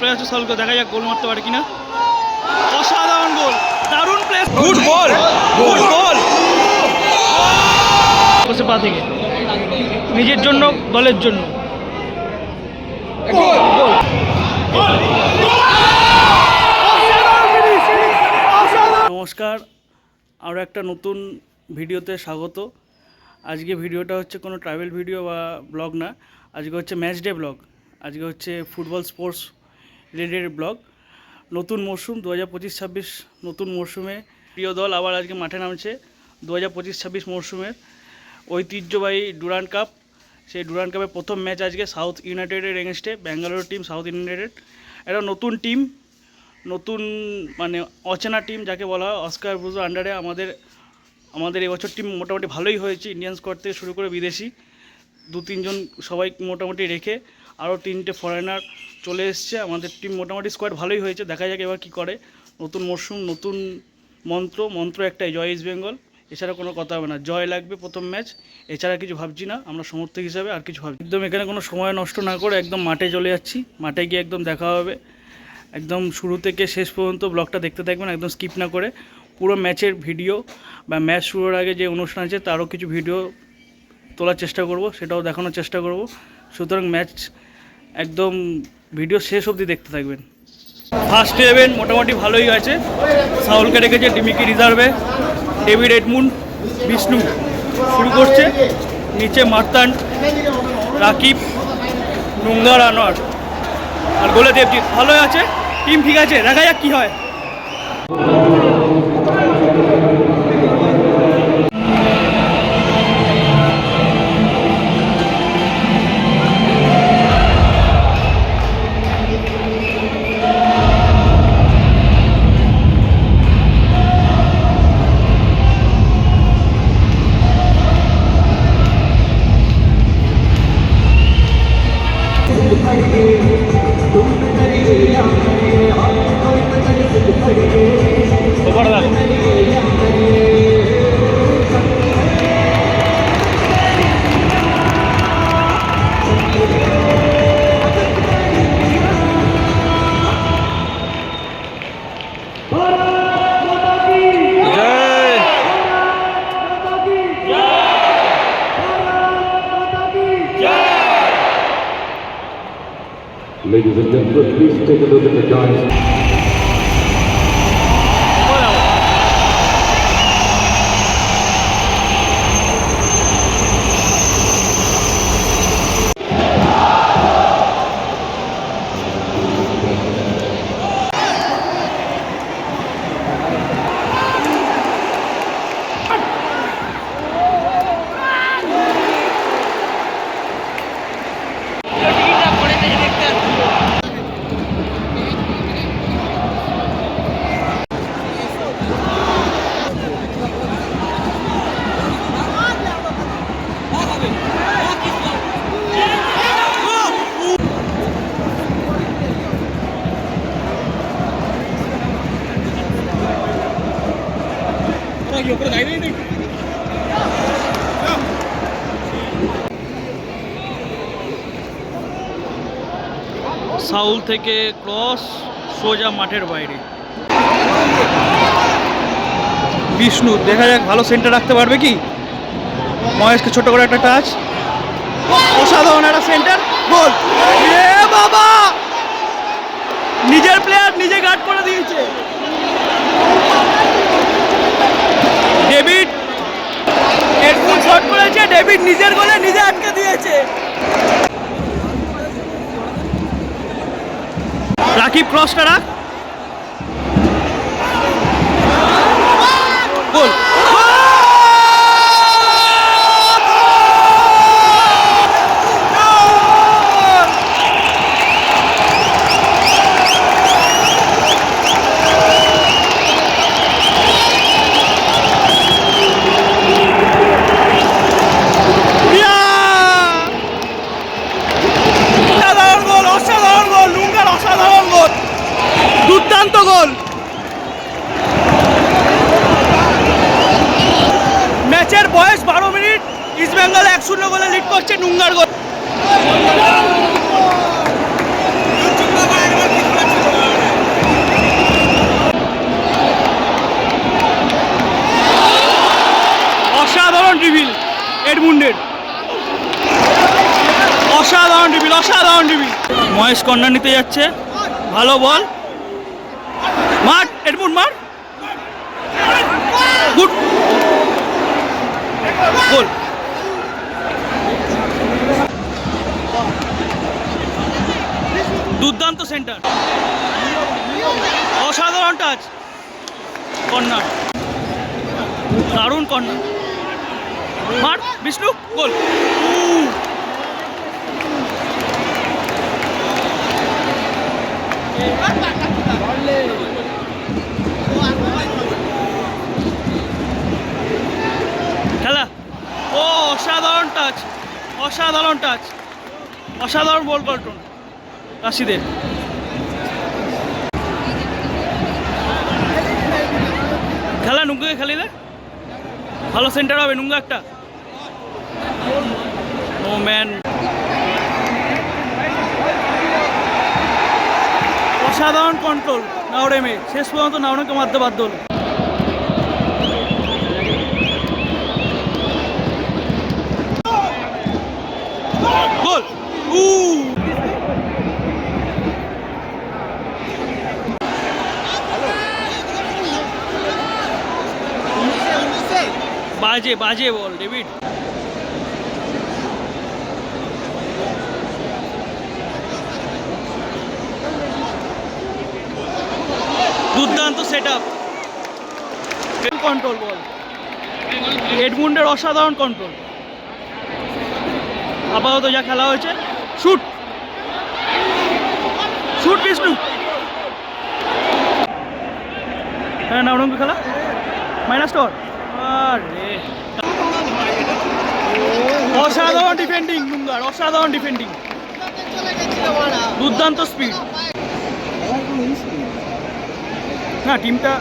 Player আছে সলকে দেখা যাক গোল মারতে পারে কিনা। অসাধারণ গোল দারুণ place good goal good goal বসে পা থেকে। নিজের জন্য দলের জন্য। নমস্কার আরও একটা নতুন ভিডিওতে স্বাগত। আজকে ভিডিওটা হচ্ছে কোনো ট্রাভেল ভিডিও বা ব্লগ না। আজকে হচ্ছে ম্যাচ ডে ব্লগ আজকে হচ্ছে ফুটবল স্পোর্টস রিলেটেড ব্লগ। নতুন মরশুম দু হাজার পঁচিশ ছাব্বিশ নতুন মরশুমে। প্রিয় দল আবার আজকে মাঠে নামছে দু হাজার পঁচিশ ছাব্বিশ মরশুমের ঐতিহ্যবাহী ডুরান কাপ। সেই ডুরান কাপের প্রথম ম্যাচ আজকে সাউথ ইউনাইটেডের এগেনস্টে, ব্যাঙ্গালোর টিম, সাউথ ইউনাইটেড। একটা নতুন টিম, নতুন মানে অচেনা টিম, যাকে বলা হয় অস্কার ব্রুজো আন্ডারে। আমাদের আমাদের এবছর টিম মোটামুটি ভালোই হয়েছে, ইন্ডিয়ান স্কোয়াড থেকে শুরু করে বিদেশি। দু তিনজন সবাই মোটামুটি রেখে আরও তিনটে ফরেনার চলে এসছে। আমাদের টিম মোটামুটি স্কোয়াড ভালোই হয়েছে। দেখা যাক এবার কী করে। নতুন মরশুম, নতুন মন্ত্র মন্ত্র একটাই জয় ইস্ট বেঙ্গল এছাড়া কোনো কথা হবে না। জয় লাগবে প্রথম ম্যাচ এছাড়া কিছু ভাবছি না। আমরা সমর্থক হিসাবে আর কিছু ভাবছি একদম এখানে কোনো সময় নষ্ট না করে একদম মাঠে চলে যাচ্ছি। মাঠে গিয়ে একদম দেখা হবে। একদম শুরু থেকে শেষ পর্যন্ত ব্লগটা দেখতে থাকবেন। একদম স্কিপ না করে পুরো ম্যাচের ভিডিও বা ম্যাচ শুরুর আগে যে অনুষ্ঠান আছে, তারও কিছু ভিডিও তোলার চেষ্টা করব, সেটাও দেখানোর চেষ্টা করব। সুতরাং ম্যাচ একদম ভিডিও শেষ অবধি দেখতে থাকবেন। ফার্স্ট ইলেভেন মোটামুটি ভালোই আছে সাউলকে রেখেছে ডিমিকি রিজার্ভে। ডেভিড এডমুন বিষ্ণু শুরু করছে। নিচে মার্তান, রাকিব নুঙ্গার আনোয়ার আর গোলে দেবজিৎ ভালোই আছে। টিম ঠিক আছে? দেখা যাক কী হয়। Ladies and gentlemen, please take a look at the guys. Saul থেকে ক্রস সোজা মাঠের বাইরে। বিষ্ণু দেখা যাক ভালো সেন্টার রাখতে পারবে কি? মহেশকে ছোট করে একটা টাচ। অসাধারণ একটা সেন্টার। গোল। এ বাবা! নিজের প্লেয়ার নিজে গার্ড করে দিয়েছে ডেভিড হেডফোন শট করেছে ডেভিড নিজের গোলে নিজে আটকে দিয়েছে। রাকিব ক্রসটা রাখ গোল অসাধারণ গোল অসাধারণ গোল লুঙ্গার অসাধারণ গোল দুর্দান্ত গোল ম্যাচের বয়স বারো মিনিট ইস্ট বেঙ্গল এক শূন্য গোলে লিড করছে নুঙ্গার গোল এডমুন্ডের অসাধারণ ডিবিল অসাধারণ ডিবিল মহেশ কর্নার নিতে যাচ্ছে। ভালো বল। মার এডমুন্ড মার গুড। গোল। দুর্দান্ত সেন্টার। অসাধারণ টাচ। কর্নার দারুণ কর্নার মার বিষ্ণু, গোল উ। খেলা। ও, অসাধারণ টাচ অসাধারণ টাচ অসাধারণ বল কন্ট্রোল রাশিদের। খেলা নুঙ্গাকে খেলিলে ভালো সেন্টার হবে নুঙ্গা একটা। ও ম্যান অসাধারণ কন্ট্রোল নাওরেমে শেষ পর্যন্ত নাওরেমকে মারতে বাধ্য হলো। বাজে বাজে বল ডেভিড দুর্দান্ত সেট আপ কন্ট্রোল বল। এডমুন্ডের অসাধারণ কন্ট্রোল আপাতত যা খেলা হয়েছে শুট শুট বিষ্ণু হ্যাঁ না নবরঙ্গ খেলা। মাইনাস টর অসাধারণ ডিফেন্ডিং মুঙ্গার, অসাধারণ ডিফেন্ডিং দুর্দান্ত স্পিড হ্যাঁ টিমটা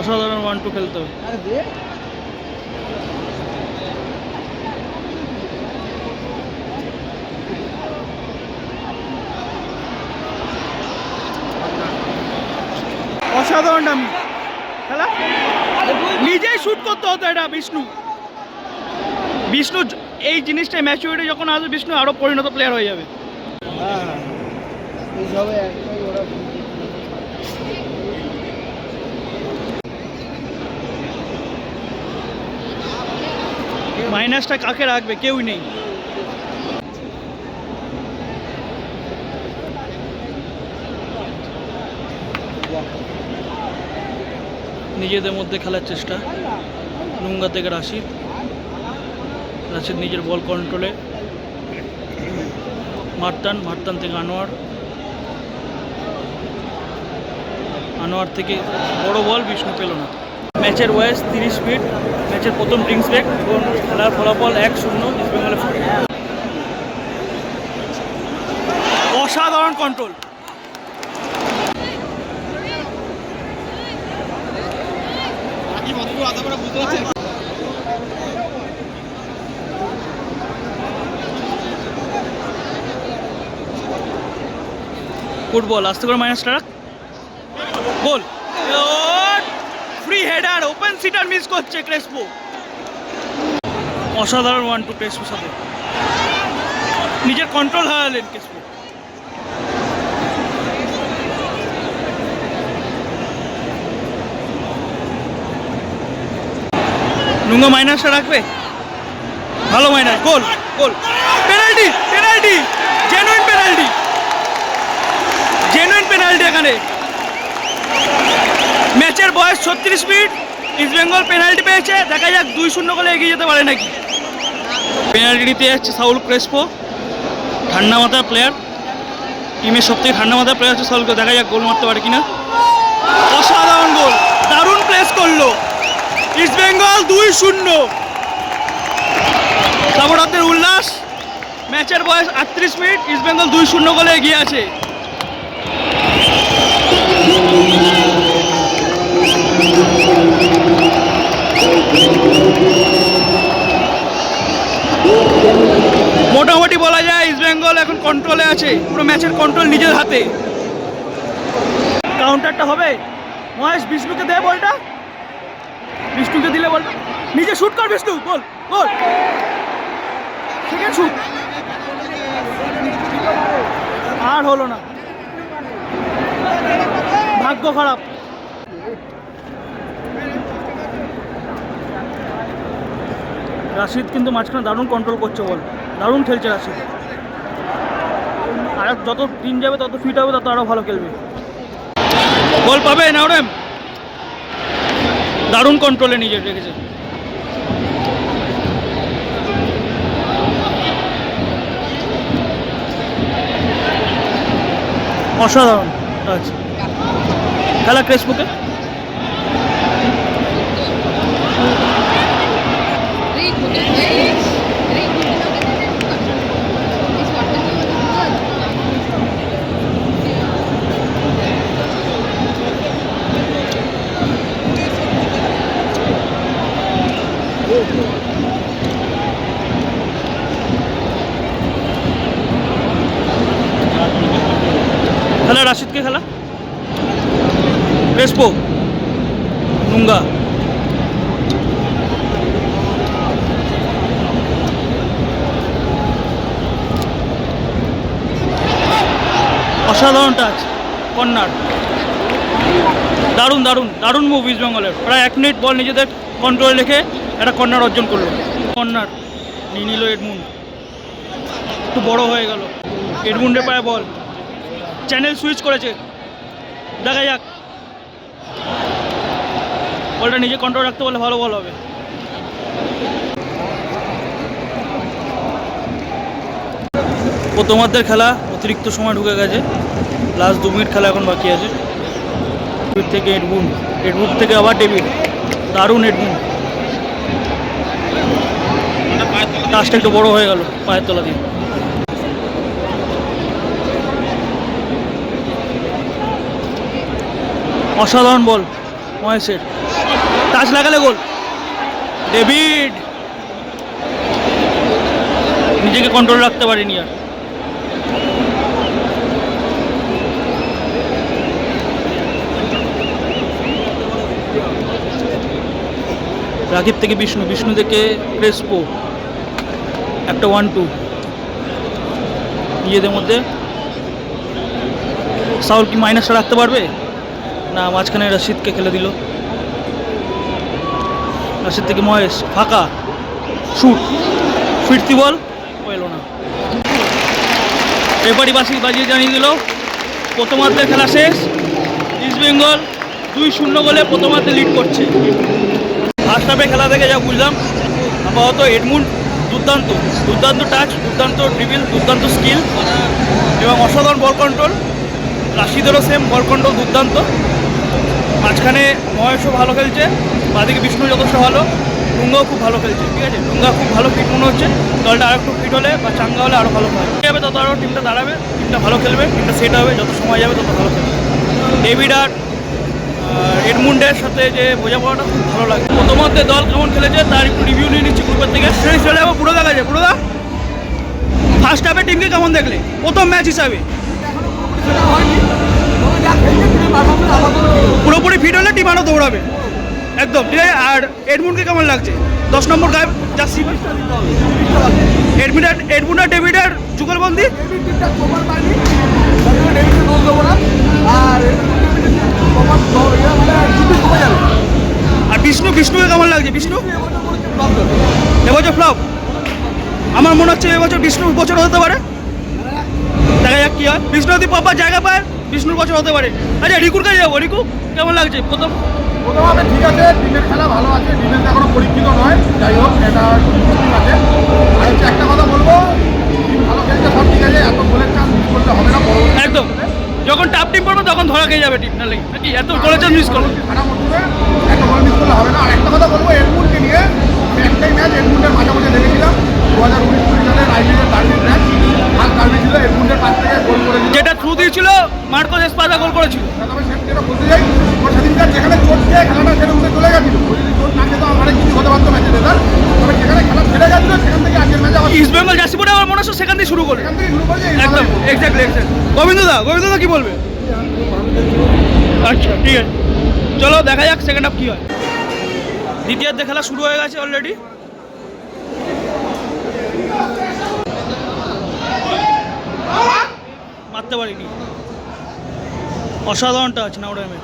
অসাধারণ ওয়ান টু খেলতে হবে। অসাধারণ ডামি খেলা। নিজেই শুট করতে হতো এটা বিষ্ণু। বিষ্ণু এই জিনিসটা ম্যাচুরিটি যখন আসবে বিষ্ণু আরও পরিণত প্লেয়ার হয়ে যাবে। মাইনাসটা কাকে রাখবে কেউই নেই। নিজেদের মধ্যে খেলার চেষ্টা নুঙ্গা থেকে রাশিদ। রাশিদ নিজের বল কন্ট্রোলে। মারতান মারতান থেকে আনোয়ার। আনোয়ার থেকে বড় বল, বিষ্ণু পেল না। ম্যাচের বয়স তিরিশ মিনিট। ম্যাচের প্রথম ড্রিঙ্কস ব্রেক এবং খেলার ফলাফল এক শূন্য ইস্ট বেঙ্গলের অসাধারণ কন্ট্রোল। ফুটবল। আস্তে করে মাইনাসটা রাখ। Goal. Free header open sitter miss করছে ক্রেসপো। অসাধারণ ওয়ান টু ক্রেসপোর সাথে। নিজের কন্ট্রোল হারালেন ক্রেসপো। নুঙ্গো মাইনাসটা রাখবে? ভালো minus. Goal goal. Penalty penalty. Penalty এখানে। ম্যাচের বয়স ছত্রিশ মিনিট। ইস্ট বেঙ্গল পেনাল্টি পেয়েছে। দেখা যাক দুই শূন্য করে এগিয়ে যেতে পারে নাকি। পেনাল্টি নিতে যাচ্ছে সাউল ক্রেসপো। ঠান্ডা মাথার প্লেয়ার টিমের সব থেকে ঠান্ডা মাথার প্লেয়ার হচ্ছে সাউলকে। দেখা যাক গোল মারতে পারে কিনা। অসাধারণ গোল। দারুণ প্লেস করল। ইস্ট বেঙ্গল দুই শূন্য। সাপোর্টারদের উল্লাস। ম্যাচের বয়স আটত্রিশ মিনিট। ইস্ট বেঙ্গল দুই শূন্য গোলে এগিয়ে আছে। মোটামুটি বলা যায় ইস্ট বেঙ্গল এখন কন্ট্রোলে আছে। পুরো ম্যাচের কন্ট্রোল নিজের হাতে। কাউন্টারটা হবে। মহেশ, বিষ্ণুকে দে বলটা। বিষ্ণুকে দিলে বলটা। নিজে শুট কর বিষ্ণু। বল বল। শুট আর হলো না। ভাগ্য খারাপ। রাশিদ কিন্তু মাঝখানে দারুণ কন্ট্রোল করছে বল দারুণ খেলছে রাশিদ। আর যত দিন যাবে, তত ফিট হবে, তত আরও ভালো খেলবে। বল পাবে নাওরেম দারুণ কন্ট্রোলে নিজে রেখেছে। অসাধারণ। আচ্ছা। খেলা ক্রেসবুকে খেলা রাশিদকে খেলা? ক্রেসপো নুঙ্গা অসাধারণ টাচ কর্নার দারুণ দারুণ দারুণ মুভ ইস্ট বেঙ্গলের প্রায় এক মিনিট বল নিজেদের কন্ট্রোলে রেখে একটা কর্নার অর্জন করল। কর্নার নিয়ে নিল এডমুন একটু বড় হয়ে গেল। এডমুন্ডের পায়ে বল চ্যানেল সুইচ করেছে। দেখা যাক। বলটা নিজে কন্ট্রোল রাখতে পারলে ভালো বল হবে। প্রথমার্ধের খেলা, অতিরিক্ত সময় ঢুকে গেছে। লাস্ট দু মিনিট খেলা এখন বাকি আছে। থেকে এডবুন এডবুন থেকে আবার ডেভিড দারুণ এডবুন টাচটা একটু বড় হয়ে গেল পায়ের তলা দিয়ে। অসাধারণ বল, মহেশের। টাচ লাগালে গোল। ডেভিড। নিজেকে কন্ট্রোল রাখতে পারিনি আর। রাকিব থেকে বিষ্ণু বিষ্ণু থেকে ক্রেসপো। একটা ওয়ান টু নিজেদের মধ্যে। সাউল কি মাইনাসটা রাখতে পারবে? না, মাঝখানে রশিদকে খেলে দিল। রশিদ থেকে মহেশ, ফাঁকা। শুট। ফিরতি বল এলো না। রেপারি বাসি বাজিয়ে জানিয়ে দিল। প্রথমার্ধের খেলা শেষ। ইস্ট বেঙ্গল দুই শূন্য গোলে প্রথমার্ধে লিড করছে। ফার্স্ট হাফে খেলা থেকে যা বুঝলাম। আপাতত এডমুন্ড দুর্দান্ত। দুর্দান্ত টাচ দুর্দান্ত ড্রিবিল দুর্দান্ত স্কিল এবং অসাধারণ বল কন্ট্রোল রাশিদেরও সেম বল কন্ট্রোল দুর্দান্ত। মাঝখানে মহেশও ভালো খেলছে, বাদিকে বিষ্ণু যথেষ্ট ভালো ডুঙ্গাও খুব ভালো খেলছে, ঠিক আছে? ডুঙ্গা খুব ভালো ফিট মনে হচ্ছে, দলটা আরও একটু ফিট হলে বা চাঙ্গা হলে আরও ভালো হয় যাবে তত আরও টিমটা দাঁড়াবে টিমটা ভালো খেলবে টিমটা সেট হবে, যত সময় যাবে তত ভালো খেলবে। ডেভিড আর এডমুন্ডের সাথে যে বোঝাপড়াটা খুব ভালো লাগে প্রথমতে দল কেমন খেলেছে, তার একটু রিভিউ নিয়ে নিচ্ছি গ্রুপের থেকে। সেই চলে যাব যায় পুরো দা ফার্স্ট হাফে টিমকে কেমন দেখলে? প্রথম ম্যাচ হিসাবে। পুরোপুরি ফিট হলে টিম আরও দৌড়াবে। একদম, ঠিক আছে? আর এডমুন্ডকে কেমন লাগছে? দশ নম্বর গায়ে যাচ্ছি এডমিন এডমুন্ড আর ডেভিডের যুগলবন্দি আর বিষ্ণু, বিষ্ণুকে কেমন লাগছে? বিষ্ণু? এবছর ফ্লপ আমার মনে হচ্ছে এবছর বিষ্ণুর বছর হতে পারে। দেখা যাক কি হয়। বিষ্ণু যদি পাপা জায়গা পায় বিষ্ণুর বছর হতে পারে। আচ্ছা রিকুর কাছে যাব। রিকু কেমন লাগছে? প্রথম। প্রথমভাবে ঠিক আছে টিমের খেলা ভালো আছে ডিফেন্স এখনও পরীক্ষিত নয় যাই হোক এটা ঠিক আছে। আর হচ্ছে একটা কথা বলব ভালো খেলছে সব ঠিক আছে এত গোলের চান্স মিস করতে হবে না একদম। যখন টাপ টিম পড়বে তখন ধরা খেয়ে যাবে টিম নাহলে নাকি? এত গোলের চান্স মিস করবে খারাপ মধ্যে এত গোল মিস করলে হবে না। আর একটা কথা বলব এডমুন্ডকে নিয়ে একটাই ম্যাচ এডমুন্ডের মাঝামাঝি দেখেছিলাম। দু হাজার উনিশ কুড়ি সালের আইপিএলের ডার্বি ম্যাচ যেটা থ্রু দিয়েছিল মার্কোস এসপাদা গোল করেছিল। সেটা যেখানে চোট খেয়ে খেলাটা উঠে চলে গেছিল। ও চোট না খেতো অনেক কিছু হতে পারতো ম্যাচে রেজাল্ট তবে যেখানে খেলা ছেড়ে গেছিল সেখান থেকে আজকের ম্যাচে আবার ইস্ট বেঙ্গল জার্সি পরে আমার মনে আসো সেখান থেকে শুরু করবে এখান থেকে শুরু করছি একদম এক্স্যাক্টলি এক্স্যাক্ট গোবিন্দ দা গোবিন্দ দা কি বলবে? আচ্ছা ঠিক আছে। চলো দেখা যাক সেকেন্ড হাফ কি হয়। দ্বিতীয়ার্ধে খেলা শুরু হয়ে গেছে অলরেডি মারতে পারিনি। অসাধারণ টাচ নাউডামের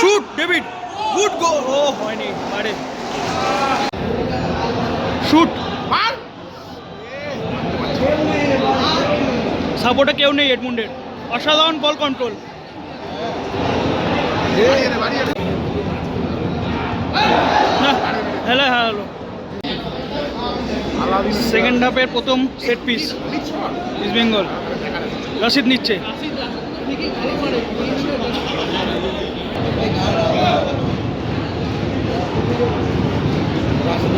শুট ডেভিড গুড গো ও হয়নি আরে। শুট মার! সাপোর্টে কেউ নেই এডমুন্ডের অসাধারণ বল কন্ট্রোল বাড়িয়ে দে, বাড়িয়ে দে। না হ্যালো হ্যালো সেকেন্ড হাফের প্রথম সেট পিস ইস্ট বেঙ্গল রশিদ নিচ্ছে।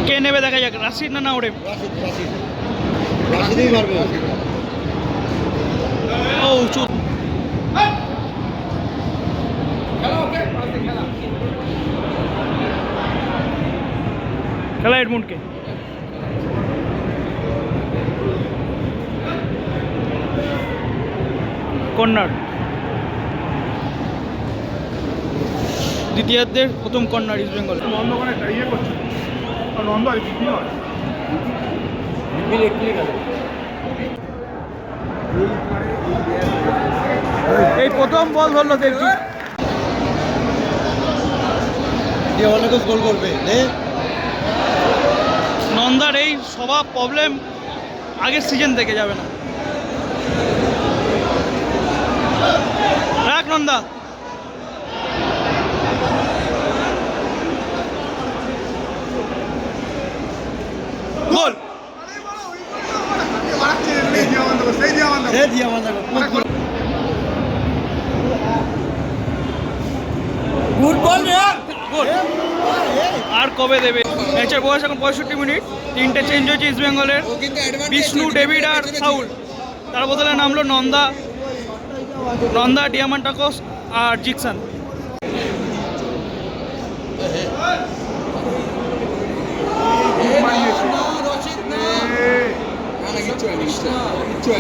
কে নেবে দেখা যাক রাশিদ না না ওরে ও খেলা এডমুন্ডকে কর্নার দ্বিতীয়ার্ধের প্রথম কর্নার ইস্ট বেঙ্গল। ইয়ে এই প্রথম বল ধরলো দেখছি গোল করবে নন্দার এই স্বভাব প্রবলেম আগের সিজন থেকে যাবে না। নন্দা গোল সে দিয়ে গুড বল গোল। আর কবে দেবে? ম্যাচের বয়স এখন পঁয়ষট্টি মিনিট। তিনটে চেঞ্জ হয়েছে ইস্ট বেঙ্গলের। বিষ্ণু ডেভিড আর সাউল তার বদলে নামলো নন্দা। নন্দা ডিয়ামান্টাকস আর জিকসান।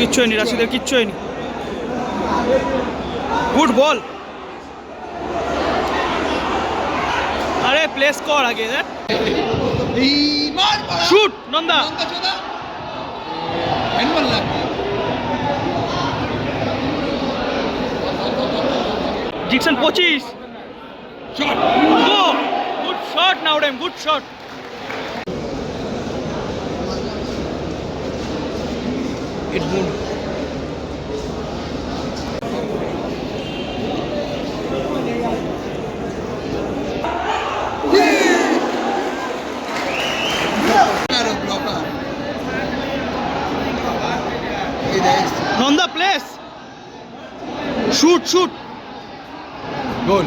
কিচ্ছু হয়নি রাশিদের কিচ্ছু হয়নি। Good ball. আরে প্লেস কর আগে শুট নন্দা। জিকসন পঁচিশ। Good shot Naorem good shot Nanda place shoot shoot goal.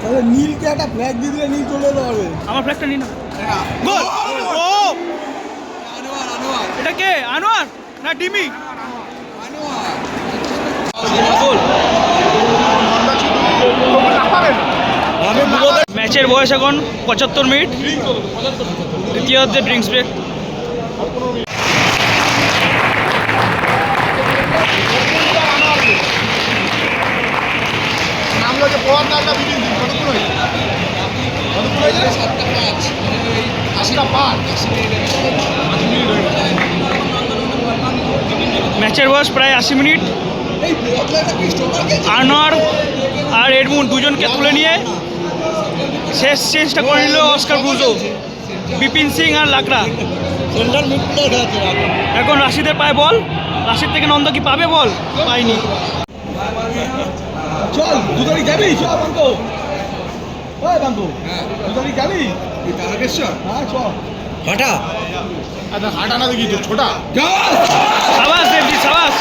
তাহলে নীলকে একটা ফ্ল্যাগ দিয়ে দিলে নীল চলে যেতে পারবে। আমার ফ্ল্যাগটা নিন। গোল! ও! এটা কে? আনোয়ার? না ডিমি। ম্যাচের বয়স এখন পঁচাত্তর মিনিট। দ্বিতীয়ার্ধে ড্রিঙ্কস ব্রেক পোয়ার না একটা দিন কতক্ষণ হয়েছে কতক্ষণ হয়েছে সাতটা পাঁচ আশিটা পাঁচ ম্যাচের বয়স প্রায় আশি মিনিট। আনোয়ার আর এডমুন দুজনকে তুলে নিয়ে শেষ চেঞ্জটা করে নিল অস্কার ব্রুজো। বিপিন সিং আর লাকড়া। এখন রাশিদের পায় বল। রাশিদ থেকে নন্দ কি পাবে বল? পাইনি। চল দুদারি যাবি? চল বাঙ্কো। ওই বাঙ্কো দুদারি যাবি? তারকেশ্বর? হ্যাঁ চল। হাঁটা? আচ্ছা হাঁটা না দেখি তো ছোটা। সাবাস দেবজি সাবাস।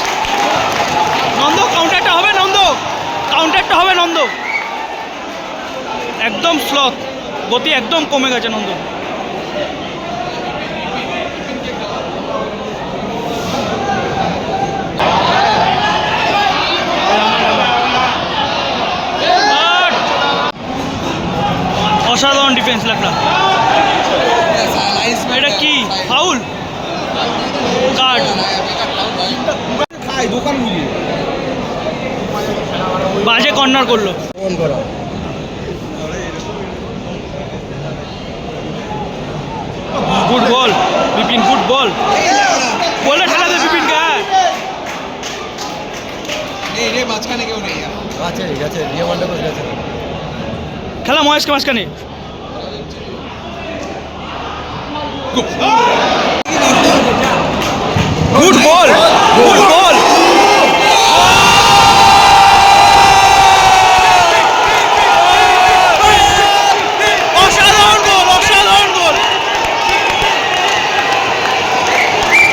নন্দ কাউন্টারটা হবে নন্দ কাউন্টারটা হবে নন্দ একদম স্লথ গতি একদম কমে গেছে নন্দ অসাধারণ ডিফেন্স লাগলাম এটা কি? ফাউল কার্ড বাজে কর্নার করল। Good ball Bipin good ball বলে ঠেলা দে হ্যাঁ। এই রে মাঝখানে কেউ নেই। আছে গেছে ডিয়ামান্ডা গেছে খেলা মহেশকে মাঝখানে। গুড বল গুড বল অসাধারণ গোল অসাধারণ গোল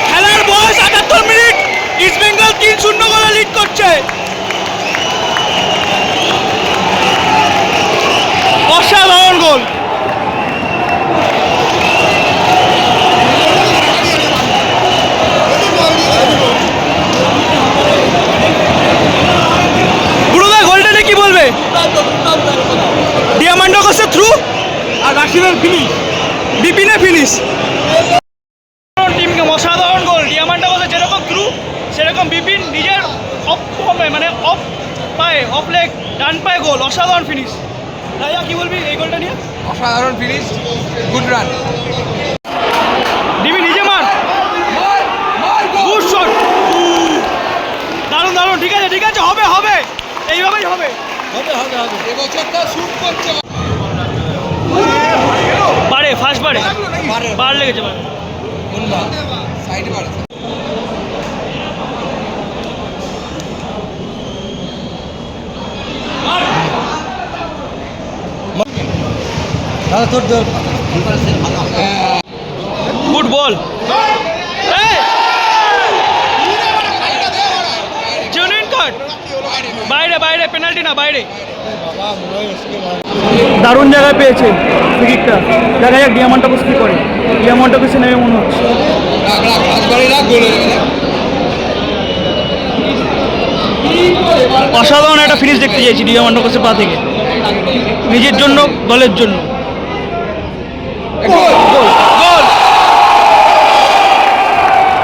খেলার বয়স আটাত্তর মিনিট ইস্ট বেঙ্গল তিন শূন্য গোলে লিড করছে অসাধারণ গোল বুড়োদা গোলটা নিয়ে কি বলবে ডিয়ামান্ডো কোসের থ্রু আর রাশিদের ফিনিশ বিপিনের ফিনিশ টিমকে অসাধারণ গোল ডিয়ামান্ডো কোসের যেরকম থ্রু সেরকম বিপিন নিজের অফ ফর্মে মানে অফ পায়ে অফ লেগ ডান পায়ে গোল অসাধারণ ফিনিশ রাজা কি বলবি এই গোলটা নিয়ে অসাধারণ ফিনিশ গুড রান ডিবি নিজে মার গুড শট দারুণ দারুণ ঠিক আছে ঠিক আছে হবে হবে এইভাবেই হবে এবছরটা শুট করছে বাড়ে ফার্স্ট বাড়ে বার লেগেছে বার কোনটা সাইডে বাড়ে দাদা তোর তোর গুড বল বাইরে বাইরে পেনাল্টি না বাইরে। দারুণ জায়গায় পেয়েছে। ফ্রিকিকটা দেখা যাক ডিয়ামন্ডটা কি করে। ডিয়ামন্ডটা কিছু নেমে মনে হচ্ছে। অসাধারণ একটা ফিনিশ দেখতে চাইছি ডিয়ামন্ড কোসের পা থেকে। নিজের জন্য দলের জন্য।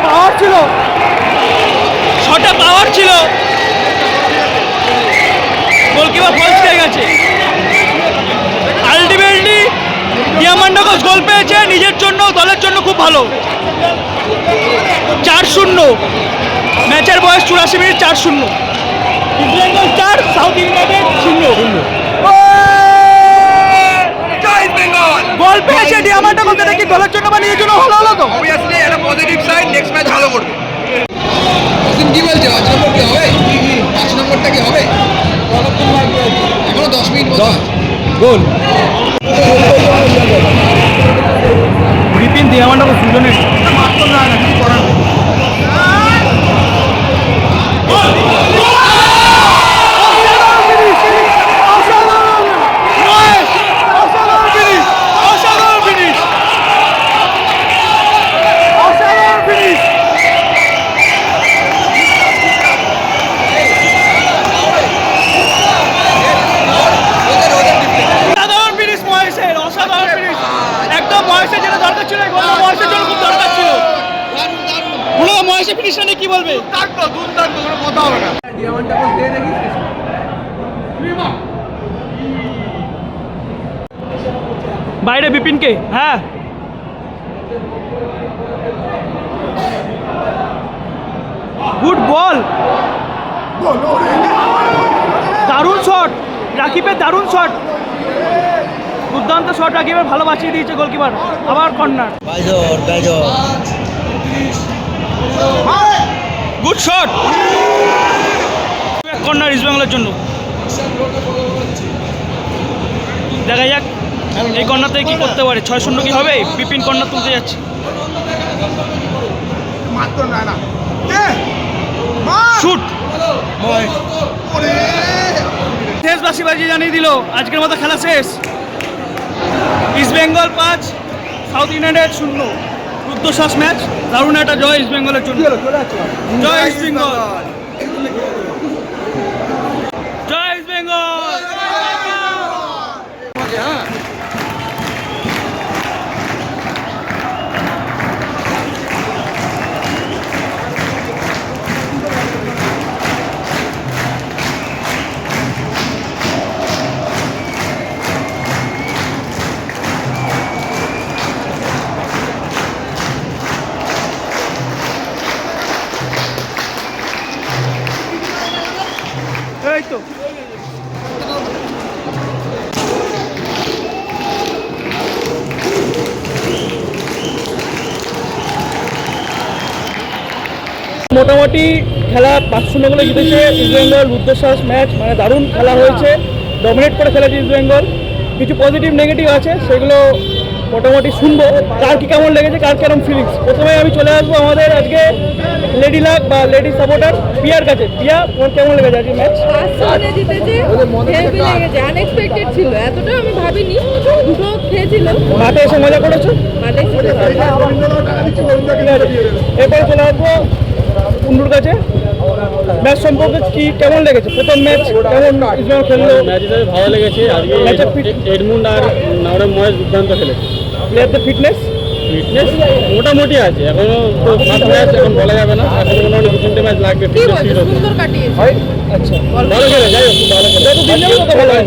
পাওয়ার ছিল। ছটা পাওয়ার ছিল। গোলকিপার ফলস খেয়ে গেছে। আলটিমেটলি ডিয়ামান্ডা কোচ গোল পেয়েছে নিজের ভালো। চার শূন্য। ম্যাচের বয়স চুরাশি মিনিট চার শূন্য। ইস্ট বেঙ্গল চার সাউথ ইউনাইটেড শূন্য। পেয়েছে জন্য বা নিজের জন্য ভালো হলো তো। অবভিয়াসলি একটা পজিটিভ সাইড নেক্সট ম্যাচ ভালো করবে। অসীম কি বলছে? পাঁচ নম্বর কি হবে? পাঁচ নম্বরটা কি হবে? এখনও দশ মিনিট। গোল। বিপিন ডিয়ামান্ডা কোচ দুজনে ওদের ওদের difference। অসাধারণ ফিনিশ মহেশের অসাধারণ ফিনিশ একদম মহেশের যেটা দরকার ছিল এই গোলটা মহেশের জন্য খুব দরকার ছিল পুরো মহেশের ফিনিশটা নিয়ে কি বলবে কথা হবে না বাইরে বিপিনকে হ্যাঁ। গুড বল দারুণ শট রাকিবের দারুণ শট দুর্দান্ত শট রাকিবের ভালো বাঁচিয়ে দিয়েছে গোলকিপার আবার corner good shot corner East বেঙ্গলের জন্য। দেখা যাক। এই কর্নারতে কি করতে পারে? ছয় শূন্য কি হবে? বিপিন কন্যা তুলতে যাচ্ছে। মাত্র না। না শুট! শেষ বাসিবাজি জানিয়ে দিল আজকের মতো খেলা শেষ। ইস্ট বেঙ্গল পাঁচ সাউথ ইউনাইটেড শূন্য। রুদ্রশ্বাস ম্যাচ দারুণ একটা জয় ইস্ট বেঙ্গলের জন্য। জয় ইস্ট বেঙ্গল এই মোটামুটি খেলা পাঁচশো বেঙ্গলে জিতেছে ইস্ট বেঙ্গল। রুদ্রশ্বাস ম্যাচ মানে দারুণ খেলা হয়েছে। ডমিনেট করে খেলেছে ইস্ট বেঙ্গল। কিছু পজিটিভ নেগেটিভ আছে, সেগুলো মোটামুটি শুনব কার কি কেমন লেগেছে কার কেমন ফিলিংস প্রথমে আমি চলে আসব আমাদের আজকে লেডি লাক বা লেডি সাপোর্টার পিয়ার কাছে। পিয়া তোমার কেমন লেগেছে আজকে ম্যাচ পাঁচশো জিতেছে হেভি লেগেছে আনএক্সপেক্টেড ছিল এতটা আমি ভাবিনি দুটো খেয়েছিল। মাঠে এসে মজা করেছ? এরপরে চলে আসব কুন্ডুর কাছে। ম্যাচ সম্পর্কে কি কেমন লেগেছে? প্রথম ম্যাচ কেমন ইসমাইল খেললো? ম্যাচ ভালো লেগেছে। আজকে এডমুন্ড আর নাওরের মহেশ দুর্দান্ত খেলেছে। প্লেয়ারদের ফিটনেস ফিটনেস মোটামুটি আছে এখনও তো ফার্স্ট ম্যাচ এখন বলা যাবে না এখন মোটামুটি দু তিনটে ম্যাচ লাগবে কি fitness বলছো fit হতে। সুন্দর কাটিয়েছে আচ্ছা। ভালো খেলে যাই হোক খুব ভালো খেলে। যত দিন যাবে তত ভালো হবে।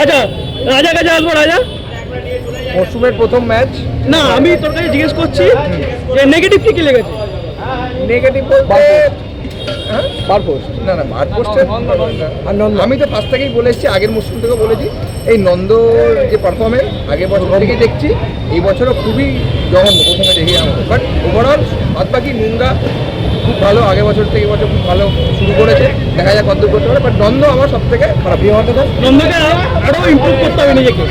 আচ্ছা রাজা কাছে আসব রাজা? মরশুমের প্রথম ম্যাচ না আমি তোর কাছে জিজ্ঞেস করছি যে নেগেটিভ কি কি লেগেছে? নেগেটিভ বলতে বারপোস্ট না না বারপোস্টের আমি তো ফার্স্ট থেকেই বলেছি আগের মরশুম থেকে বলেছি এই নন্দর যে পারফরমেন্স আগের বছর থেকেই দেখছি এই বছরও খুবই জঘন্য প্রথমে দেখি আমাদের বাট ওভারঅল বাদ বাকি নুঙ্গা খুব ভালো আগের বছর থেকে এবছর খুব ভালো শুরু করেছে। দেখা যাক কত করতে পারে বাট নন্দ আমার সব থেকে খারাপ। ইয়ে হতে পারে নন্দকে আরও ইমপ্রুভ করতে হবে নিজেকে।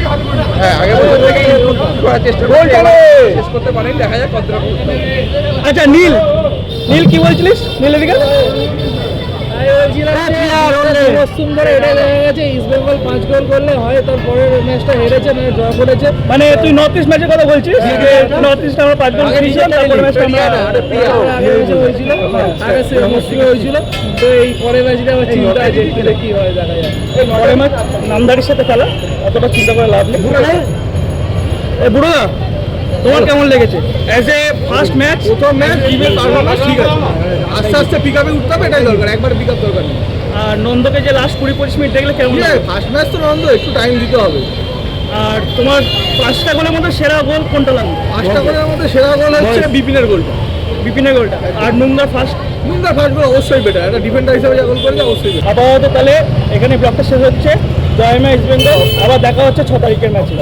হ্যাঁ আগের বছর থেকে improve করার চেষ্টা শেষ করতে পারেনি দেখা যাক করতে আচ্ছা নীল। নীল কি বলছিলিস? নীল এদিকে? হয় হেরেছে মানে মানে তুই নর্থ ইস্ট ম্যাচের কথা বলছিস? নর্থ ইস্ট আমরা পাঁচ গোল খেয়েছিলাম তারপরে ম্যাচটা আমরা হয়েছিল। হয়েছিল। তো এই পরের ম্যাচটা আমার চিন্তা আছে কি হয় দেখা যায় পরে ম্যাচ নামদারির সাথে খেলা অতটা চিন্তা করে লাভ নেই। এ বুড়োদা তোমার কেমন লেগেছে? অ্যাজ এ ফার্স্ট ম্যাচ প্রথম ম্যাচ টিমের পারফরমেন্স ঠিক আছে। আস্তে আস্তে পিক আপে উঠতে হবে এটাই দরকার একবার পিক আপ দরকার নেই। আর নন্দকে যে লাস্ট কুড়ি পঁচিশ মিনিট দেখলে কেমন? ফার্স্ট ম্যাচ তো নন্দ একটু টাইম দিতে হবে। আর তোমার পাঁচটা গোলের মধ্যে সেরা গোল কোনটা লাগবে? পাঁচটা গোলের মধ্যে সেরা গোল হচ্ছে বিপিনের গোলটা। বিপিনের গোলটা। আর নুঙ্গার ফার্স্ট মুন্দার ফার্স্ট গোল অবশ্যই বেটার একটা ডিফেন্ডার হিসেবে যা গোল করেছে অবশ্যই। আপাতত তাহলে এখানে ব্লকটা শেষ হচ্ছে। জয় মা ইস্ট বেঙ্গল। আবার দেখা হচ্ছে ছ তারিখের ম্যাচে